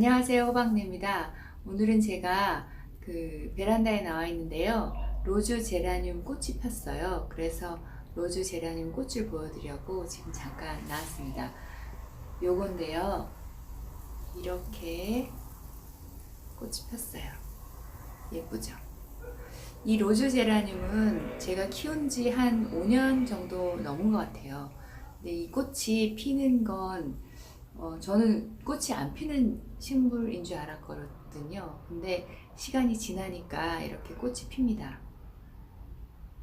안녕하세요 호박내입니다. 오늘은 제가 그 베란다에 나와 있는데요. 로즈 제라늄 꽃이 폈어요. 그래서 로즈 제라늄 꽃을 보여드리려고 지금 잠깐 나왔습니다. 요건데요. 이렇게 꽃이 폈어요. 예쁘죠? 이 로즈 제라늄은 제가 키운 지 한 5년 정도 넘은 것 같아요. 근데 이 꽃이 피는 건 어, 저는 꽃이 안 피는 식물인 줄 알았거든요. 근데 시간이 지나니까 이렇게 꽃이 핍니다.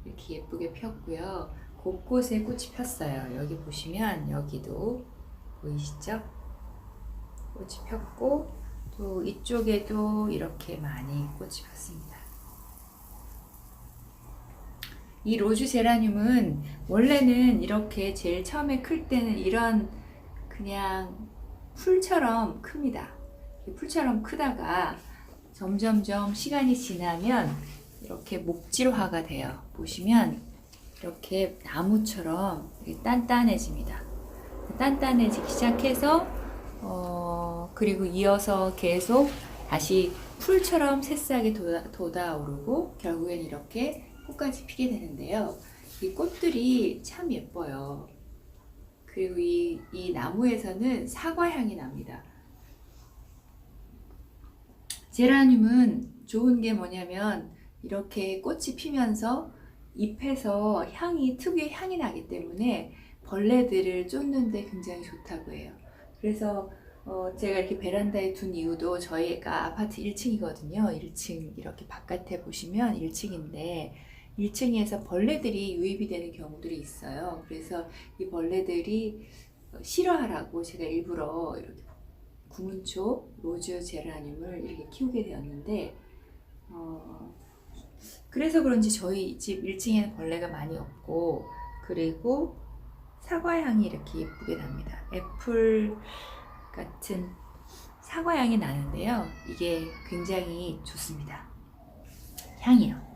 이렇게 예쁘게 폈고요. 곳곳에 꽃이 폈어요. 여기 보시면 여기도 보이시죠? 꽃이 폈고 또 이쪽에도 이렇게 많이 꽃이 폈습니다. 이 로즈 제라늄은 원래는 이렇게 제일 처음에 클 때는 이런 그냥 풀처럼 큽니다. 이 풀처럼 크다가 점점점 시간이 지나면 이렇게 목질화가 돼요. 보시면 이렇게 나무처럼 이렇게 단단해집니다. 단단해지기 시작해서 어, 그리고 이어서 계속 다시 풀처럼 새싹이 돋아, 돋아오르고 결국엔 이렇게 꽃까지 피게 되는데요. 이 꽃들이 참 예뻐요. 그리고 이, 이 나무에서는 사과 향이 납니다. 제라늄은 좋은 게 뭐냐면 이렇게 꽃이 피면서 잎에서 향이 특유의 향이 나기 때문에 벌레들을 쫓는데 굉장히 좋다고 해요. 그래서 어, 제가 이렇게 베란다에 둔 이유도 저희가 아파트 1층이거든요. 1층 이렇게 바깥에 보시면 1층인데 1층에서 벌레들이 유입이 되는 경우들이 있어요. 그래서 이 벌레들이 싫어하라고 제가 일부러 이렇게 구문초 로즈 제라늄을 이렇게 키우게 되었는데 어, 그래서 그런지 저희 집 1층에는 벌레가 많이 없고 그리고 사과 향이 이렇게 예쁘게 납니다. 애플 같은 사과 향이 나는데요. 이게 굉장히 좋습니다. 향이요.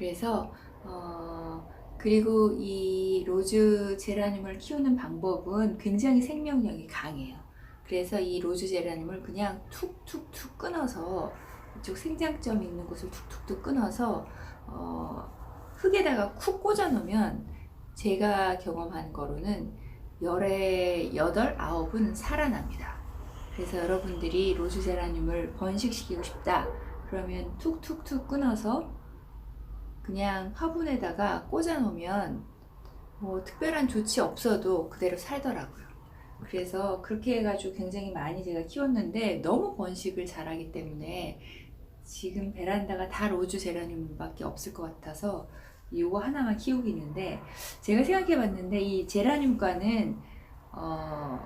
그래서 어, 그리고 이 로즈 제라늄을 키우는 방법은 굉장히 생명력이 강해요. 그래서 이 로즈 제라늄을 그냥 툭툭툭 끊어서 이쪽 생장점 있는 곳을 툭툭툭 끊어서 어, 흙에다가 쿡 꽂아 놓으면 제가 경험한 거로는 열에 여덟 아홉은 살아납니다. 그래서 여러분들이 로즈 제라늄을 번식시키고 싶다 그러면 툭툭툭 끊어서 그냥 화분에다가 꽂아 놓으면 뭐 특별한 조치 없어도 그대로 살더라고요. 그래서 그렇게 해가지고 굉장히 많이 제가 키웠는데 너무 번식을 잘하기 때문에 지금 베란다가 다 로즈 제라늄밖에 없을 것 같아서 이거 하나만 키우고 있는데 제가 생각해 봤는데 이 제라늄과는 어,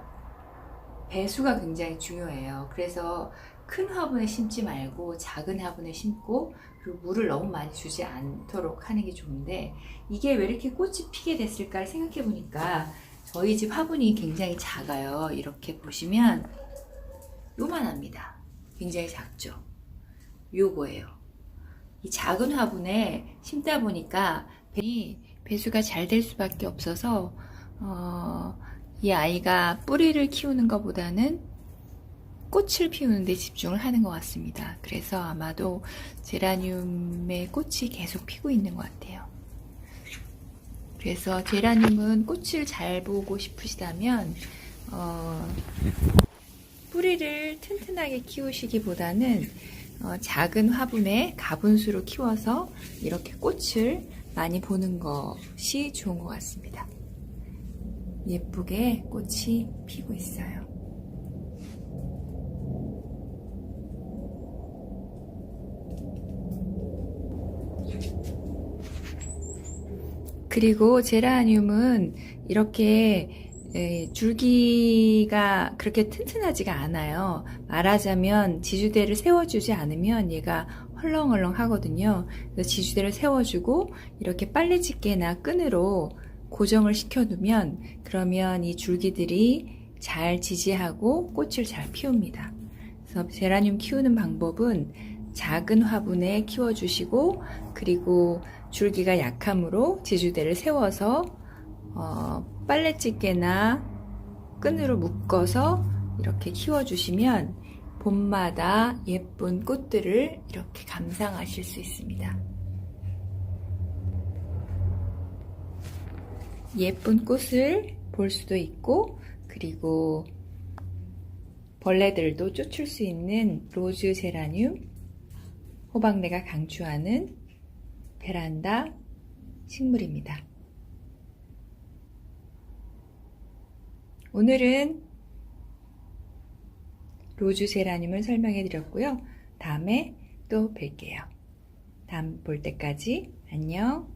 배수가 굉장히 중요해요. 그래서 큰 화분에 심지 말고 작은 화분에 심고 그리고 물을 너무 많이 주지 않도록 하는 게 좋은데 이게 왜 이렇게 꽃이 피게 됐을까 생각해 보니까 저희 집 화분이 굉장히 작아요. 이렇게 보시면 요만합니다. 굉장히 작죠. 요거예요. 이 작은 화분에 심다 보니까 배, 배수가 잘 될 수밖에 없어서 어, 이 아이가 뿌리를 키우는 것보다는 꽃을 피우는 데 집중을 하는 것 같습니다. 그래서 아마도 제라늄의 꽃이 계속 피고 있는 것 같아요. 그래서 제라늄은 꽃을 잘 보고 싶으시다면 어, 뿌리를 튼튼하게 키우시기보다는 어, 작은 화분에 가분수로 키워서 이렇게 꽃을 많이 보는 것이 좋은 것 같습니다. 예쁘게 꽃이 피고 있어요. 그리고 제라늄은 이렇게 에, 줄기가 그렇게 튼튼하지가 않아요. 말하자면 지주대를 세워주지 않으면 얘가 헐렁헐렁 하거든요. 그래서 지주대를 세워주고 이렇게 빨래 집게나 끈으로 고정을 시켜두면 그러면 이 줄기들이 잘 지지하고 꽃을 잘 피웁니다. 그래서 제라늄 키우는 방법은 작은 화분에 키워주시고 그리고 줄기가 약하므로 지주대를 세워서 어, 빨래집게나 끈으로 묶어서 이렇게 키워주시면 봄마다 예쁜 꽃들을 이렇게 감상하실 수 있습니다. 예쁜 꽃을 볼 수도 있고, 그리고 벌레들도 쫓을 수 있는 로즈 제라늄, 호박내가 강추하는 베란다 식물입니다. 오늘은 로즈 제라늄을 설명해 드렸고요. 다음에 또 뵐게요. 다음 볼 때까지 안녕.